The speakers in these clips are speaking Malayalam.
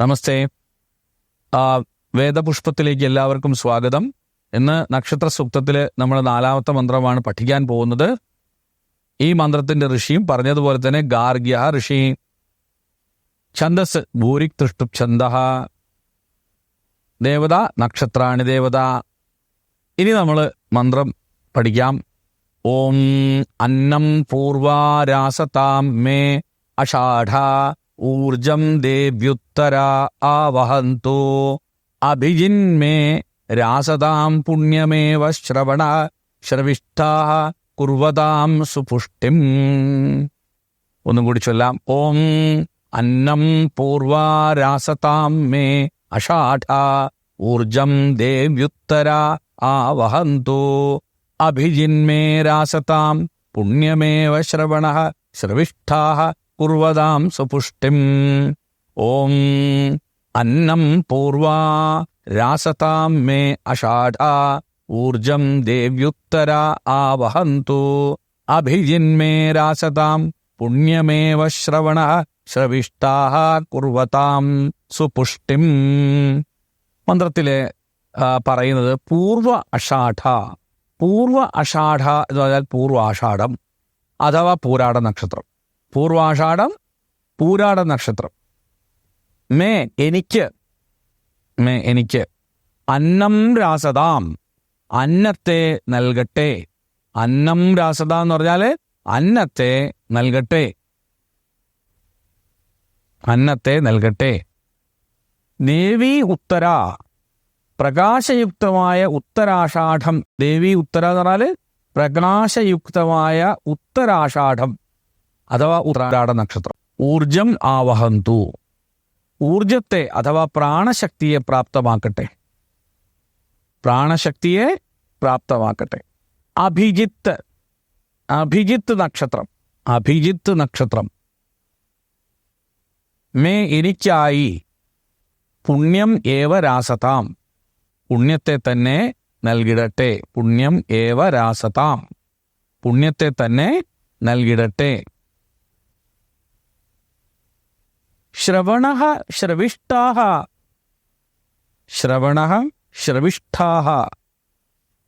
നമസ്തേ. ആ, വേദപുഷ്പത്തിലേക്ക് എല്ലാവർക്കും സ്വാഗതം. ഇന്ന് നക്ഷത്ര സൂക്തത്തിൽ നമ്മൾ നാലാമത്തെ മന്ത്രമാണ് പഠിക്കാൻ പോകുന്നത്. ഈ മന്ത്രത്തിന്റെ ഋഷിയും പറഞ്ഞതുപോലെ തന്നെ ഗാർഗ്യ ഋഷി ഛന്ദസ് ഭൂരിക് തൃഷ്ടു ഛന്ദ. ദേവത നക്ഷത്രാണി ദേവത. ഇനി നമ്മൾ മന്ത്രം പഠിക്കാം. ഓം അന്നം പൂർവാരാസതാം മേ അഷാഢ. ഊർജം ദേവ്യുത്തര ആവഹന്തു. അഭിജിന്മേ രാസതാം പുണ്യമേവ ശ്രവണ ശ്രവിഷ്ഠാ കുർവതാം സുപുഷ്ടിം. ഒന്നും കൂടി ചൊല്ലാം. ഓം അന്നം പൂർവാരാസതാം മേ അഷാഠ ഊർജം ദേവ്യുത്തര ആവഹന്തു. അഭിജിന്മേ രാസതാം പുണ്യമേവ ശ്രവണ ശ്രവിഷ്ഠാ കുർവതാം സുപുഷ്ടിം ഓം അന്നം പൂർവാ രാസതാം മേ അഷാഢ ഊർജം ദേവ്യുത്തര ആവഹന്തു അഭിജിന്മേ രാസതാം പുണ്യമേവ ശ്രവണ ശ്രവിഷ്ടാഹ കുർവതാം സുപുഷ്ടിം മന്ത്രത്തിലെ പറയുന്നത് പൂർവ അഷാഠ പൂർവ അഷാഠ എന്ന് പറഞ്ഞാൽ പൂർവാഷാഢം അഥവാ പൂരാട നക്ഷത്രം. പൂർവാഷാഢം പൂരാട നക്ഷത്രം. മേ എനിക്ക് മേ എനിക്ക് അന്നം രാസതാം. അന്നത്തെ നൽകട്ടെ. അന്നം രാസത എന്ന് പറഞ്ഞാൽ അന്നത്തെ നൽകട്ടെ. അന്നത്തെ നൽകട്ടെ. ദേവി ഉത്തര. പ്രകാശയുക്തമായ ഉത്തരാഷാഠം ദേവി ഉത്തര എന്ന് പറഞ്ഞാൽ പ്രകാശയുക്തമായ ഉത്തരാഷാഢം. അഥവാ ഉത്രാടാട നക്ഷത്രം ഊർജം ആവഹന്തു. ഊർജത്തെ അഥവാ പ്രാണശക്തിയെ പ്രാപ്തമാക്കട്ടെ. പ്രാണശക്തിയെ പ്രാപ്തമാക്കട്ടെ. അഭിജിത്ത്. അഭിജിത്ത് നക്ഷത്രം. അഭിജിത്ത് നക്ഷത്രം. മേ എനിക്കായി പുണ്യം ഏവ രാസതാം. പുണ്യത്തെ തന്നെ നൽകിടട്ടെ. പുണ്യം ഏവ രാസതാം. പുണ്യത്തെ തന്നെ നൽകിടട്ടെ. ശ്രവണ ശ്രവിഷ്ടാഹ ശ്രവണ ശ്രവിഷ്ഠാ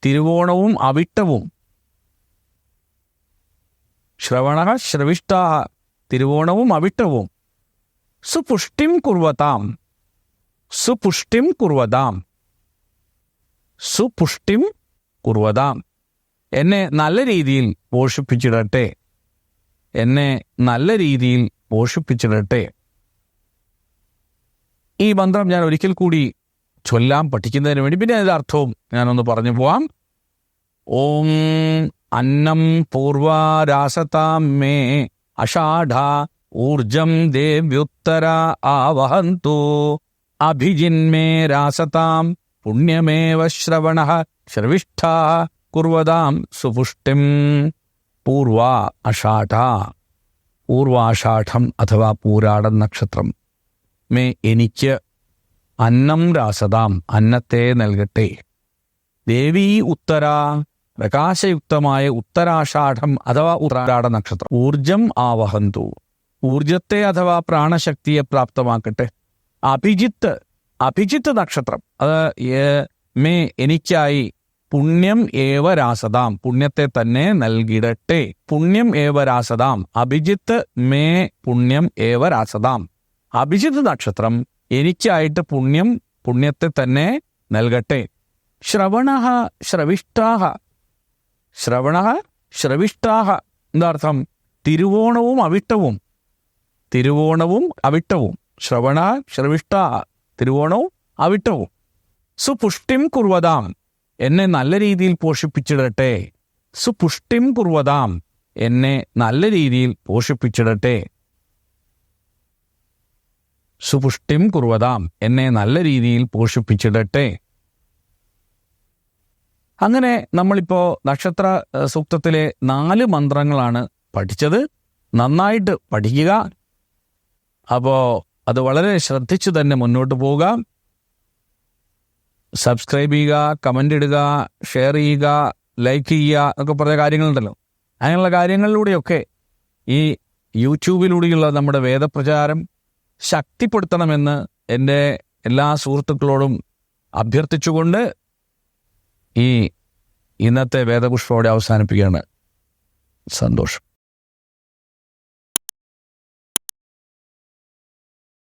തിരുവോണവും അവിട്ടവും. ശ്രവണ ശ്രവിഷ്ടാഹ തിരുവോണവും അവിട്ടവും. സുപുഷ്ടിം കുർവതാം. സുപുഷ്ടിം കുർവതാം. സുപുഷ്ടിം കുർവതാം. എന്നെ നല്ല രീതിയിൽ പോഷിപ്പിച്ചിടട്ടെ എന്നെ നല്ല രീതിയിൽ പോഷിപ്പിച്ചിടട്ടെ ഈ മന്ത്രം ഞാൻ ഒരിക്കൽ കൂടി ചൊല്ലാം പഠിക്കുന്നതിന് വേണ്ടി. പിന്നെ അതിന്റെ അർത്ഥവും ഞാനൊന്ന് പറഞ്ഞു പോവാം. ഓം അന്നം പൂർവാരാസതാം മേ അഷാഢ ഊർജം ദേവ്യുത്തര ആവഹന്തു അഭിജിന്മേ രാസതാം പുണ്യമേവ ശ്രവണ ശ്രവിഷ്ഠ കുർവതാം സുപുഷ്ടിം പൂർവ അഷാഠ പൂർവാഷാഠം അഥവാ പൂരാടൻ നക്ഷത്രം. മേ എനിക്ക് അന്നം രാസതാം അന്നത്തെ നൽകട്ടെ. ദേവീ ഉത്തര പ്രകാശയുക്തമായ ഉത്തരാഷാഠം അഥവാ ഉത്തരാട നക്ഷത്രം. ഊർജം ആവഹന്തു. ഊർജത്തെ അഥവാ പ്രാണശക്തിയെ പ്രാപ്തമാക്കട്ടെ. അഭിജിത്ത് അഭിജിത്ത് നക്ഷത്രം. അത് മേ എനിക്കായി പുണ്യം ഏവ രാസതാം പുണ്യത്തെ തന്നെ നൽകിടട്ടെ. പുണ്യം ഏവ രാസതാം അഭിജിത്ത് മേ പുണ്യം ഏവ രാസതാം. അഭിജിത്ത് നക്ഷത്രം എനിക്കായിട്ട് പുണ്യം പുണ്യത്തെ തന്നെ നൽകട്ടെ. ശ്രവണ ശ്രവിഷ്ടാഹ ശ്രവണ ശ്രവിഷ്ടാഹ എന്താർത്ഥം? തിരുവോണവും അവിട്ടവും. തിരുവോണവും അവിട്ടവും. ശ്രവണ ശ്രവിഷ്ടാഹ തിരുവോണവും അവിട്ടവും. സുപുഷ്ടിം കുർവതാം എന്നെ നല്ല രീതിയിൽ പോഷിപ്പിച്ചിടട്ടെ. സുപുഷ്ടിം കുർവതാം എന്നെ നല്ല രീതിയിൽ പോഷിപ്പിച്ചിടട്ടെ. സുപുഷ്ടിം കുറുവതാം. എന്നെ നല്ല രീതിയിൽ പോഷിപ്പിച്ചിടട്ടെ. അങ്ങനെ നമ്മളിപ്പോൾ നക്ഷത്ര സൂക്തത്തിലെ നാല് മന്ത്രങ്ങളാണ് പഠിച്ചത്. നന്നായിട്ട് പഠിക്കുക. അപ്പോൾ അത് വളരെ ശ്രദ്ധിച്ചു തന്നെ മുന്നോട്ട് പോവുക. സബ്സ്ക്രൈബ് ചെയ്യുക കമന്റ് ഇടുക ഷെയർ ചെയ്യുക ലൈക്ക് ചെയ്യുക എന്നൊക്കെ പറഞ്ഞ കാര്യങ്ങളുണ്ടല്ലോ. അങ്ങനെയുള്ള കാര്യങ്ങളിലൂടെയൊക്കെ ഈ യൂട്യൂബിലൂടെയുള്ള നമ്മുടെ വേദപ്രചാരം ശക്തിപ്പെടുത്തണമെന്ന് എന്റെ എല്ലാ സുഹൃത്തുക്കളോടും അഭ്യർത്ഥിച്ചുകൊണ്ട് ഈ ഇന്നത്തെ വേദപുഷ്പോടെ അവസാനിപ്പിക്കുകയാണ്. സന്തോഷം.